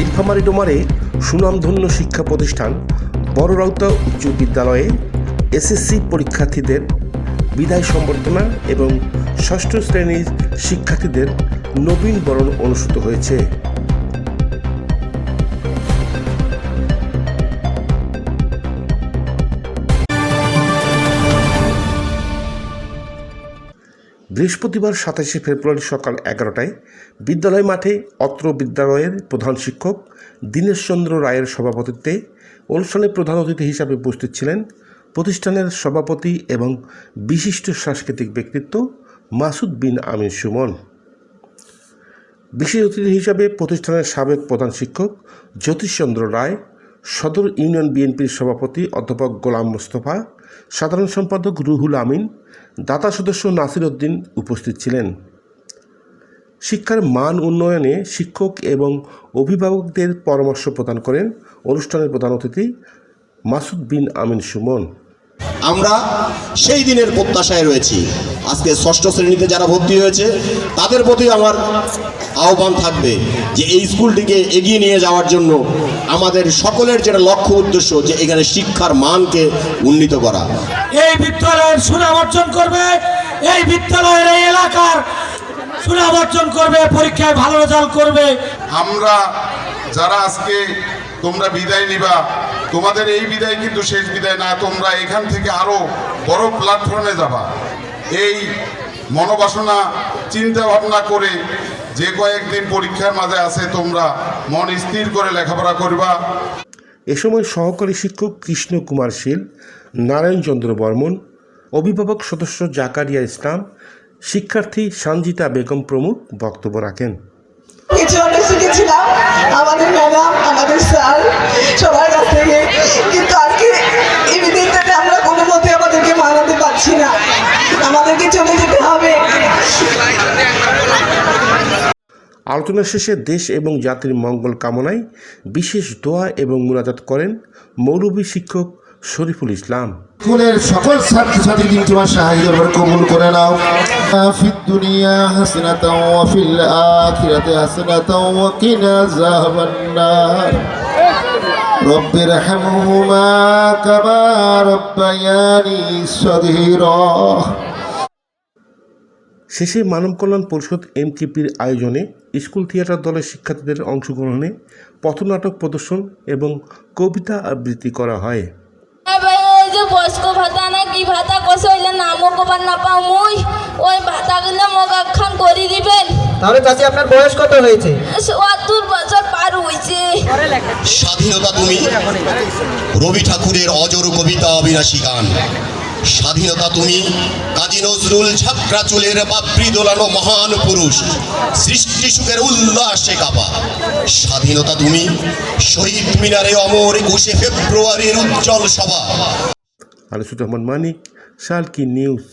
নীলফামারী ডোমারে সুনামধন্য শিক্ষা প্রতিষ্ঠান বড়রাউতা উচ্চ বিদ্যালয়ে এসএসসি পরীক্ষার্থীদের বিদায় সম্বর্ধনা এবং ষষ্ঠ শ্রেণির শিক্ষার্থীদের নবীন বরণ অনুষ্ঠিত হয়েছে। বৃহস্পতিবার সাতাশে ফেব্রুয়ারি সকাল এগারোটায় বিদ্যালয় মাঠে অত্র বিদ্যালয়ের প্রধান শিক্ষক দীনেশচন্দ্র রায়ের সভাপতিত্বে অনুষ্ঠানে প্রধান অতিথি হিসাবে উপস্থিত ছিলেন প্রতিষ্ঠানের সভাপতি এবং বিশিষ্ট সাংস্কৃতিক ব্যক্তিত্ব মাসুদ বিন আমিন সুমন। বিশেষ অতিথি হিসাবে প্রতিষ্ঠানের সাবেক প্রধান শিক্ষক জ্যোতিষচন্দ্র রায়, সদর ইউনিয়ন বিএনপির সভাপতি অধ্যাপক গোলাম মোস্তফা সাধারণ সম্পাদক রুহুল আমিন, দাতা সদস্য নাসির উদ্দিন উপস্থিত ছিলেন। শিক্ষার মান উন্নয়নে শিক্ষক এবং অভিভাবকদের পরামর্শ প্রদান করেন অনুষ্ঠানের প্রধান অতিথি মাসুদ বিন আমিন সুমন। আমরা সেই দিনের প্রত্যাশায় রয়েছি। আজকে ষষ্ঠ শ্রেণীতে যারা ভর্তি হয়েছে তাদের প্রতি আমার আহ্বান থাকবে যে এই স্কুলটিকে এগিয়ে নিয়ে যাওয়ার জন্য আমাদের সকলের যেটা লক্ষ্য উদ্দেশ্য যে এখানে শিক্ষার মানকে উন্নীত করা। এই বিদ্যালয়ের সুনাম অর্জন করবে এই বিদ্যালয়ের এই এলাকার সুনাম অর্জন করবে পরীক্ষায় ভালো রেজাল্ট করবে। আমরা যারা আজকে তোমরা বিদায় নিবা, তোমাদের এই বিদায় কিন্তু শেষ বিদায় না, তোমরা এখান থেকে আরও বড় প্ল্যাটফর্মে যাবা। এই মনোবাসনা চিন্তা ভাবনা করে যে কয়েকদিন পরীক্ষার মাঝে আছে, তোমরা মন স্থির করে লেখাপড়া করবা। এ সময় সহকারী শিক্ষক কৃষ্ণ কুমার শীল নারায়ণ চন্দ্র বর্মন, অভিভাবক সদস্য জাকারিয়া ইসলাম, শিক্ষার্থী সঞ্জিতা বেগম প্রমুখ বক্তব্য রাখেন। কিছু অনেক শিখেছিলাম। আমাদের ম্যাডাম, আমাদের স্যার সবার কাছ থেকে। কিন্তু আজকে এই আমরা কোনো মতে আমাদেরকে মানাতে পারছি না। আমাদেরকে চলে যেতে হবে। আলোচনা শেষে দেশ এবং জাতির মঙ্গল কামনায় বিশেষ দোয়া এবং মুনাজাত করেন মৌলভী শিক্ষক শরীফুল ইসলাম। স্কুলের সকল ছাত্রছাত্রী দিন তোমার সাহায্য করে কবুল করে নাও ফিদ দুনিয়া হাসনাতাও ওয়া ফিল আখিরাতি হাসনাতাও ওয়া কিনা আযাবান নার رب ارحمهما كما ربياني صغيرا শেষে মানব কল্যাণ পরিষদ এমকেপির আয়োজনে স্কুল থিয়েটার দলের শিক্ষার্থীদের অংশগ্রহণে পথনাটক প্রদর্শন এবং কবিতা আবৃত্তি করা হয় এবার এই যে বয়স্ক ভাতা না কি ভাতা কষে হইলে নামও কবার না পাও মুই। ওই ভাতাগুলো মোক একখান করে দিবেন। তাহলে চাচি আপনার বয়স কত হয়েছে? সত্তর বছর পার হয়েছে স্বাধীনতা তুমি রবি ঠাকুরের অজর কবিতা অবিনাশী গান। স্বাধীনতা তুমি কাজী নজরুল ঝাপড়া চুলের বাবরি দোলানো মহান পুরুষ সৃষ্টি সুখের উল্লাসে কাপা। স্বাধীনতা তুমি শহীদ মিনারে অমর একুশে ফেব্রুয়ারির উজ্জ্বল সভা। আনিসুর রহমান মানিক শালকি নিউজ।